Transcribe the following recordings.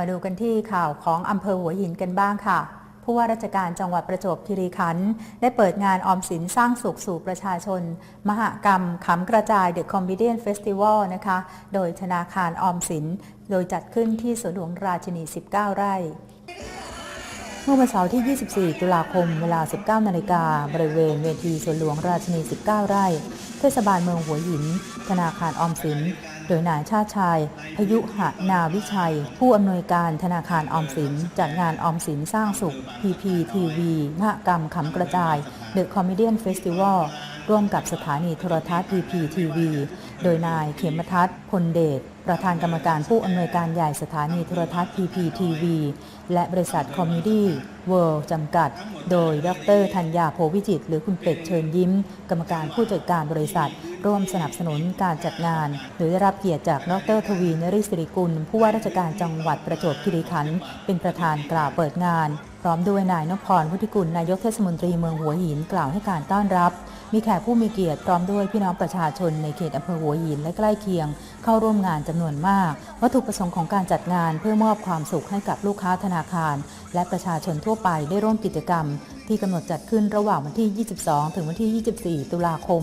มาดูกันที่ข่าวของอำเภอหัวหินกันบ้างค่ะ ผู้ว่าราชการจังหวัดประจวบคีรีขันธ์ได้เปิดงานออมสินสร้างสุขสู่ประชาชน มหกรรมขำกระจาย The Comedian Festival นะคะ โดยธนาคารออมสิน โดยจัดขึ้นที่สวนหลวงราชินี 19 ไร่ เมื่อวันเสาร์ที่ 24 ตุลาคม เวลา 19 นาฬิกาบริเวณเวทีสวนหลวงราชินี 19 ไร่ เทศบาลเมืองหัวหิน ธนาคารออมสิน โดยนายชาติชาย พยุหนาวิชัย ผู้อำนวยการธนาคารออมสิน จัดงานออมสินสร้างสุข PPTV มหกรรมขำกระจาย The Comedian Festival ร่วมกับสถานีโทรทัศน์ PPTV โดยนายเขมทัศน์พลเดช ประธานกรรมการผู้อำนวยการใหญ่สถานีโทรทัศน์ PPTV และบริษัท Comedy World จำกัด โดยดรธัญญาโพวิจิต หรือคุณเป็ดเชิญยิ้ม กรรมการผู้จัดการบริษัท ร่วมสนับสนุนการจัดงาน หรือได้รับเกียรติจากดรทวีนริศริกุล ผู้ว่าราชการจังหวัดประจวบคีรีขันธ์เป็นประธานกล่าวเปิดงาน พร้อมด้วยนายนพพรพุทธิกุลนายกเทศมนตรีเมืองหัวหินกล่าวให้การต้อนรับ มีแขกผู้มีเกียรติพร้อมด้วยพี่น้องประชาชนในเขตอำเภอหัวหินและใกล้เคียง เข้าร่วมงานจำนวนมาก วัตถุประสงค์ของการจัดงานเพื่อมอบความสุขให้กับลูกค้าธนาคาร และประชาชนทั่วไปได้ร่วมกิจกรรม ที่กำหนดจัดขึ้นระหว่างวันที่ 22 ถึงวันที่ 24 ตุลาคม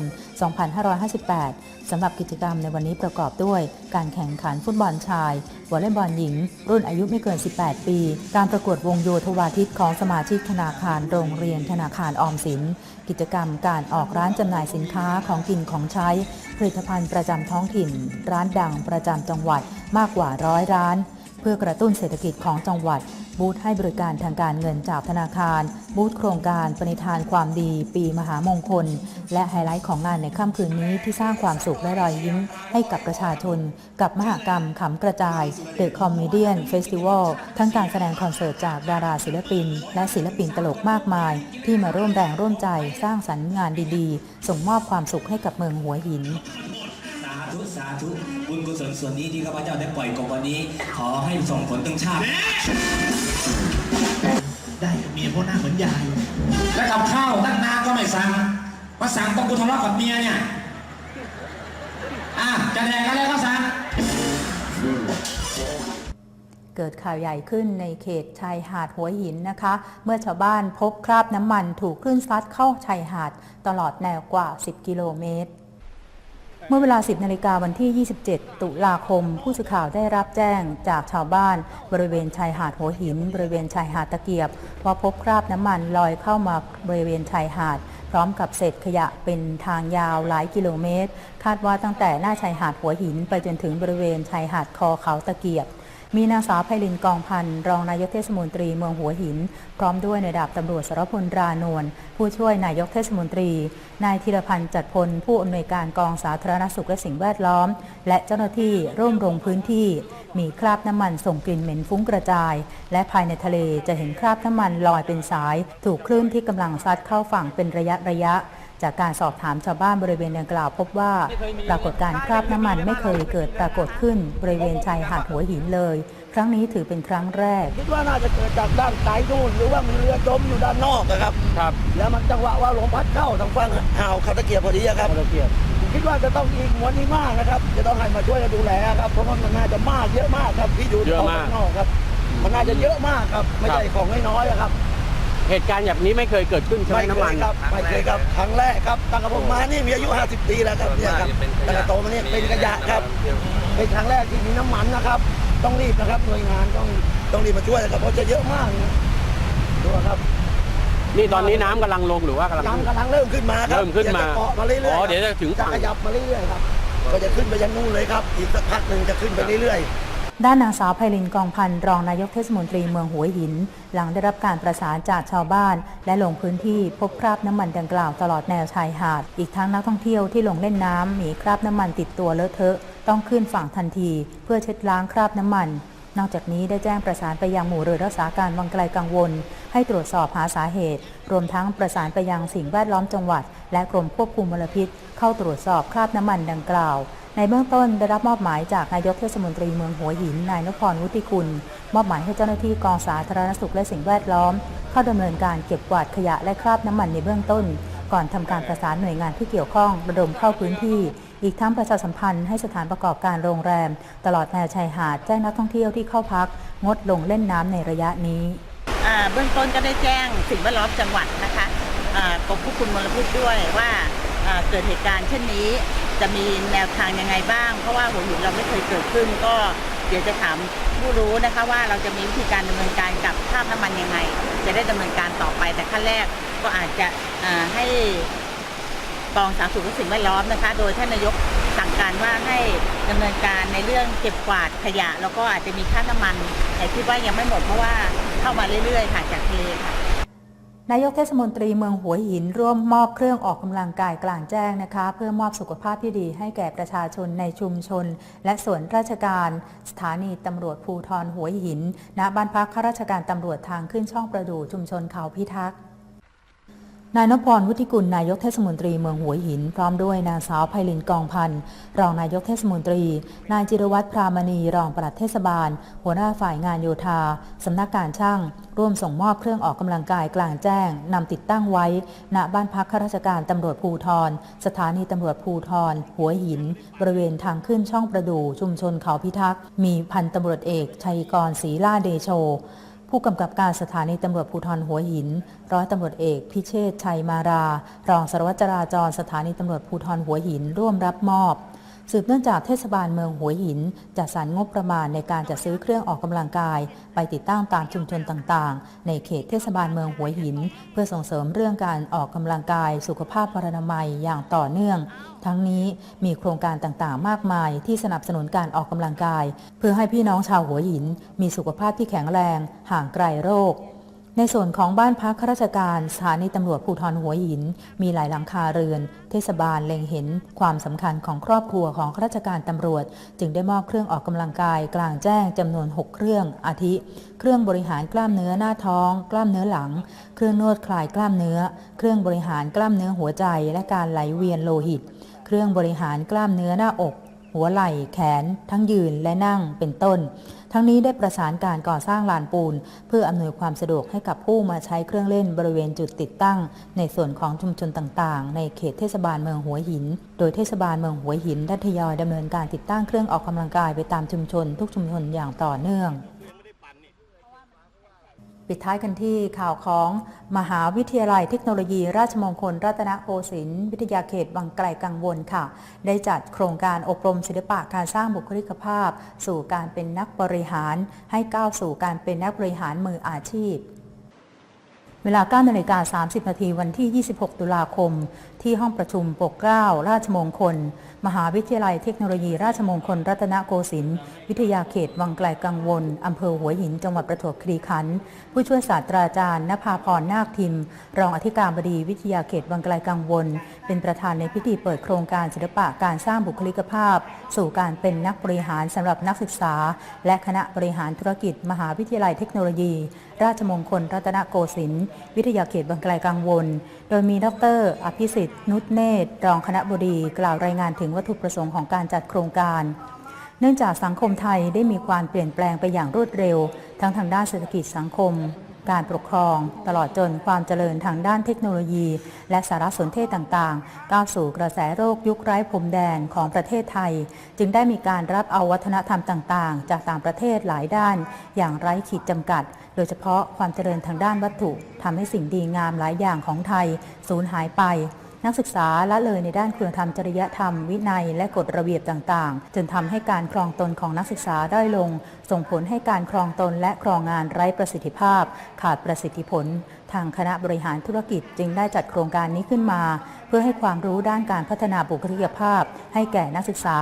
2558 สำหรับกิจกรรมในวันนี้ประกอบด้วย การแข่งขันฟุตบอลชายวอลเลย์บอลหญิง รุ่นอายุไม่เกิน 18 ปี การประกวดวงโยธวาทิตของสมาชิกธนาคารโรงเรียนธนาคารออมสิน กิจกรรมการออกร้านจำหน่ายสินค้าของกินของใช้ ผลิตภัณฑ์ประจำท้องถิ่น ร้านดังประจำจังหวัดมากกว่าร้อยร้าน เพื่อกระตุ้นเศรษฐกิจของจังหวัด บูธให้บริการทางการเงินจากธนาคาร บูธโครงการปณิธานความดี ปีมหามงคล และไฮไลท์ของงานในค่ำคืนนี้ที่สร้างความสุขและรอยยิ้มให้กับประชาชน กับมหกรรมขำกระจาย The Comedian Festival ทั้งการแสดงคอนเสิร์ตจากดาราศิลปิน และศิลปินตลกมากมาย ที่มาร่วมแรงร่วมใจสร้างสรรค์งานดีๆ ส่งมอบความสุขให้กับเมืองหัวหินาธุสาธุ บุญกุศลส่วนนี้ที่ข้าพเจ้าได้ปล่อยกบวันนี้ ขอให้ส่งผลถึงชาติ ได้กับเมียเพราะหน้าเหมือนยาย แล้วกับข้าวตั้งนานก็ไม่สั่งมาสั่งต้องกูทะเลาะกับเมียเนี่ย อะจะแดกอะไรก็สั่ง เกิดข่าวใหญ่ขึ้นในเขตชายหาดหัวหินนะคะ เมื่อชาวบ้านพบคราบน้ำมันถูกคลื่นซัดเข้าชายหาดตลอดแนวกว่า 10 กิโลเมตร เมื่อเวลา 10นาฬิกาวันที่ 27 ตุลาคม ผู้สื่อข่าวได้รับแจ้งจากชาวบ้าน บริเวณชายหาดหัวหิน บริเวณชายหาดตะเกียบว่าพบคราบน้ำมันลอยเข้ามาบริเวณชายหาด พร้อมกับเศษขยะเป็นทางยาวหลายกิโลเมตร คาดว่าตั้งแต่หน้าชายหาดหัวหิน ไปจนถึงบริเวณชายหาดคอเขาตะเกียบ มีนางสาวไพลินกองพันธ์รองนายกเทศมนตรีเมืองหัวหิน พร้อมด้วยนายดาบตำรวจสรพลรานวลผู้ช่วยนายกเทศมนตรี นายธีรพันธ์จัดพล ผู้อำนวยการกองสาธารณสุขและสิ่งแวดล้อม และเจ้าหน้าที่ร่วมลงพื้นที่ มีคราบน้ำมันส่งกลิ่นเหม็นฟุ้งกระจาย และภายในทะเลจะเห็นคราบน้ำมันลอยเป็นสาย ถูกคลื่นที่กำลังซัดเข้าฝั่งเป็นระยะระยะ จากการสอบถามชาวบ้านบริเวณดังกล่าว พบว่าปรากฏการณ์คราบน้ำมันไม่เคยเกิดปรากฏขึ้นบริเวณชายหาดหัวหินเลย ครั้งนี้ถือเป็นครั้งแรก คิดว่าน่าจะเกิดจากด้านไกลนู่นหรือว่ามีเรือจมอยู่ด้านนอกนะครับ ครับ แล้วมันจังหวะว่าลมพัดเข้าทางฝั่งอ่าวเขาตะเกียบพอดีอะครับตะเกียบคิดว่าจะต้องอีกมวนนี้มากนะครับ จะต้องให้มาช่วยกันดูแลครับเพราะว่ามันน่าจะมากเยอะมากครับที่อยู่เยอะมาก ข้างนอกครับ มันน่าจะเยอะมากครับ ไม่ใช่ของน้อยๆอะครับ เหตุการณ์แบบนี้ไม่เคยเกิดขึ้นใช่ไหมไม่น้ำเคมันยครับไม่เคยครับครั้งแรกครับตั้งแต่ผมมานี่มีอายุ 50 ปีแล้วครับเนี่ยครับตั้งแต่โตมานี่เป็นขยะครับ เป็นครั้งแรกที่มีน้ำมันนะครับ ต้องรีบนะครับหน่วยงานต้องต้องรีบมาช่วยนะครับเพราะจะเยอะมากนะดูครับนี่ตอนนี้น้ำกำลังลงหรือว่ากำลังขึ้นน้ำกำลังเริ่มขึ้นมาครับเริ่มขึ้นมาดี๋ยวจะเกาะมาเรื่อยๆอ๋อครับเดี๋ยวจะถึงฝั่งขยับมาเรื่อยๆครับก็จะขึ้นไปยันนู่นเลยครับอีกสักพักหนึ่งจะขึ้นไปเรื่อยๆ ด้านนางสาวไพลินกองพันธ์รองนายกเทศมนตรีเมืองหัวหิน หลังได้รับการประสานจากชาวบ้าน และลงพื้นที่พบคราบน้ำมันดังกล่าวตลอดแนวชายหาด อีกทั้งนักท่องเที่ยวที่ลงเล่นน้ำมีคราบน้ำมันติดตัวเลอะเทอะ ต้องขึ้นฝั่งทันที เพื่อเช็ดล้างคราบน้ำมัน นอกจากนี้ได้แจ้งประสานไปยังหมู่เรือรักษาการวังไกลกังวล ให้ตรวจสอบหาสาเหตุ รวมทั้งประสานไปยังสิ่งแวดล้อมจังหวัด และกรมควบคุมมลพิษ เข้าตรวจสอบคราบน้ำมันดังกล่าว ในเบื้องต้นได้รับมอบหมายจากนายกเทศมนตรีเมืองหัวหิน นายนพรวุฒิกุลมอบหมายให้เจ้าหน้าที่กองสาธารณสุขและสิ่งแวดล้อม เข้าดำเนินการเก็บกวาดขยะและคราบน้ำมันในเบื้องต้น ก่อนทำการประสานหน่วยงานที่เกี่ยวข้องระดมเข้าพื้นที่อีกทั้งประชาสัมพันธ์ให้สถานประกอบการโรงแรม ตลอดแนวชายหาดแจ้งนักท่องเที่ยวที่เข้าพัก งดลงเล่นน้ำในระยะนี้เบื้องต้นก็ได้แจ้งสิ่งแวดล้อมจังหวัดนะคะกรมควบคุมมลพิษด้วยว่าเกิดเหตุการณ์เช่นนี้ จะมีแนวทางยังไงบ้าง เพราะว่าหัวหินเราไม่เคยเกิดขึ้น ก็เดี๋ยวจะถามผู้รู้นะคะว่าเราจะมีวิธีการดำเนินการกับคราบน้ำมันยังไง จะได้ดำเนินการต่อไป แต่ขั้นแรกก็อาจจะให้กองสาธารณสุขและสิ่งแวดล้อมนะคะ โดยท่านนายกสั่งการว่าให้ดำเนินการในเรื่องเก็บกวาดขยะ แล้วก็อาจจะมีค่าน้ำมันแต่คิดว่ายังไม่หมดเพราะว่าเข้ามาเรื่อยๆค่ะจากทะเลค่ะ นายกเทศมนตรีเมืองหัวหินร่วมมอบเครื่องออกกำลังกายกลางแจ้งนะคะ เพื่อมอบสุขภาพที่ดีให้แก่ประชาชนในชุมชน และส่วนราชการ สถานีตำรวจภูทรหัวหินณบ้านพักข้าราชการตำรวจทางขึ้นช่องประดู่ชุมชนเขาพิทักษ์ นายนพพรวุฒิกุลนายกเทศมนตรีเมืองหัวหิน พร้อมด้วยนางสาวไพลินกองพันธ์รองนายกเทศมนตรี นายจิรวัตรพรามณีรองปลัดเทศบาล หัวหน้าฝ่ายงานโยธาสำนักการช่าง ร่วมส่งมอบเครื่องออกกำลังกายกลางแจ้งนำติดตั้งไว้ ณบ้านพักข้าราชการตำรวจภูทร สถานีตำรวจภูทร หัวหิน บริเวณทางขึ้นช่องประดูชุมชนเขาพิทักษ์มีพันตำรวจเอกชัยกรศรีล่าเดโช ผู้กำกับการสถานีตำรวจภูธรหัวหิน ร้อยตำรวจเอกพิเชษชัยมารา รองสารวัตรจราจรสถานีตำรวจภูธรหัวหินร่วมรับมอบ สืบเนื่องจากเทศบาลเมืองหัวหิน จัดสรรงบประมาณในการจัดซื้อเครื่องออกกำลังกาย ไปติดตั้งตามชุมชนต่างๆ ในเขตเทศบาลเมืองหัวหิน เพื่อส่งเสริมเรื่องการออกกำลังกาย สุขภาพพรรณนามัยอย่างต่อเนื่อง ทั้งนี้มีโครงการต่างๆ มากมาย ที่สนับสนุนการออกกำลังกาย เพื่อให้พี่น้องชาวหัวหิน มีสุขภาพที่แข็งแรง ห่างไกลโรค ในส่วนของบ้านพักข้าราชการสถานีตำรวจภูธรหัวหิน มีหลายหลังคาเรือน เทศบาลเล็งเห็นความสำคัญของครอบครัวของข้าราชการตำรวจ จึงได้มอบเครื่องออกกำลังกายกลางแจ้งจำนวน 6 เครื่องอาทิ เครื่องบริหารกล้ามเนื้อหน้าท้อง กล้ามเนื้อหลัง เครื่องนวดคลายกล้ามเนื้อ เครื่องบริหารกล้ามเนื้อหัวใจ และการไหลเวียนโลหิต เครื่องบริหารกล้ามเนื้อหน้าอก หัวไหล่แขน ทั้งยืนและนั่งเป็นต้น ทั้งนี้ได้ประสานการก่อสร้างลานปูน เพื่ออำนวยความสะดวกให้กับผู้มาใช้เครื่องเล่นบริเวณจุดติดตั้ง ในส่วนของชุมชนต่างๆ ในเขตเทศบาลเมืองหัวหิน โดยเทศบาลเมืองหัวหินได้ทยอยดำเนินการติดตั้งเครื่องออกกำลังกายไปตามชุมชนทุกชุมชนอย่างต่อเนื่อง ปิดท้ายกันที่ข่าวของมหาวิทยาลัยเทคโนโลยี ราชมงคล รัตนโกสินทร์วิทยาเขตบางไกลกังวลค่ะ ได้จัดโครงการอบรมศิลปะการสร้างบุคลิกภาพ สู่การเป็นนักบริหาร ให้ก้าวสู่การเป็นนักบริหารมืออาชีพ เวลา9นาฬิกา30 นาทีวันที่ 26 ตุลาคม ที่ห้องประชุมปกเกล้า ราชมงคล มหาวิทยาลัยเทคโนโลยี ราชมงคล รัตนโกสินทร์ วิทยาเขต วังไกลกังวล อำเภอหัวหิน จังหวัดประจวบคีรีขันธ์ ผู้ช่วยศาสตราจารย์นภาพรนาคทิม รองอธิการบดีวิทยาเขต วังไกลกังวล เป็นประธานในพิธีเปิดโครงการศิลปะการสร้างบุคลิกภาพ สู่การเป็นนักบริหารสำหรับนักศึกษา และคณะบริหารธุรกิจ มหาวิทยาลัยเทคโนโลยี ราชมงคลรัตนโกสินทร์วิทยาเขตบางไกลกังวล โดยมีดร อภิสิทธิ์ นุชเนตร รองคณะบดีกล่าวรายงานถึงวัตถุประสงค์ของการจัดโครงการ เนื่องจากสังคมไทยได้มีความเปลี่ยนแปลงไปอย่างรวดเร็ว ทั้งทางด้านเศรษฐกิจสังคม การปกครอง ตลอดจนความเจริญทางด้านเทคโนโลยี และสารสนเทศต่างๆ ก้าวสู่กระแสโรคยุคไร้พรมแดนของประเทศไทย จึงได้มีการรับเอาวัฒนธรรมต่างๆ จากต่างประเทศหลายด้าน อย่างไร้ขีดจำกัด โดยเฉพาะความเจริญทางด้านวัตถุทำให้สิ่งดีงามหลายอย่างของไทยสูญหายไป นักศึกษาละเลยในด้านคุณธรรมจริยธรรม วินัย และกฎระเบียบต่างๆ จนทำให้การครองตนของนักศึกษาด้อยลง ส่งผลให้การครองตนและครองงานไร้ประสิทธิภาพ ขาดประสิทธิผล ทางคณะบริหารธุรกิจจึงได้จัดโครงการนี้ขึ้นมา เพื่อให้ความรู้ด้านการพัฒนาบุคลิกภาพ ให้แก่นักศึกษา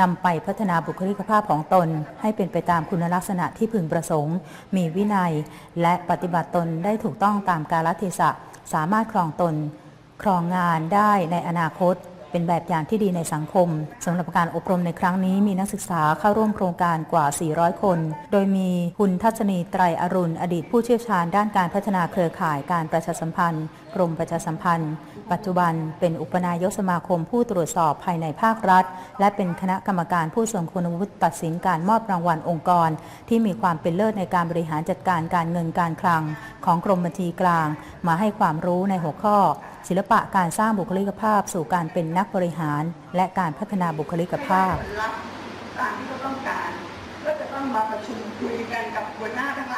นำไปพัฒนาบุคลิกภาพของตน ให้เป็นไปตามคุณลักษณะที่พึงประสงค์ มีวินัย และปฏิบัติตนได้ถูกต้องตามกาลเทศะสามารถครองตน ครองงานได้ในอนาคต เป็นแบบอย่างที่ดีในสังคมสำหรับการอบรมในครั้งนี้มีนักศึกษาเข้าร่วมโครงการกว่า 400 คน โดยมีคุณทัศนีไตรอรุณ อดีตผู้เชี่ยวชาญด้านการพัฒนาเครือข่ายการประชาสัมพันธ์ กรมประชาสัมพันธ์ ปัจจุบันเป็นอุปนายกสมาคมผู้ตรวจสอบภายในภาครัฐ และเป็นคณะกรรมการผู้ทรงคุณวุฒิตัดสินการมอบรางวัลองค์กร ที่มีความเป็นเลิศในการบริหารจัดการการเงินการคลัง ของกรมบัญชีกลาง มาให้ความรู้ในหัวข้อ ศิลปะการสร้างบุคลิกภาพสู่การเป็นนักบริหารและการพัฒนาบุคลิกภาพผลลัพธ์ตามที่เขาต้องการ ก็จะต้องมาประชุมคุยกันกับหัวหน้าทั้งหลาย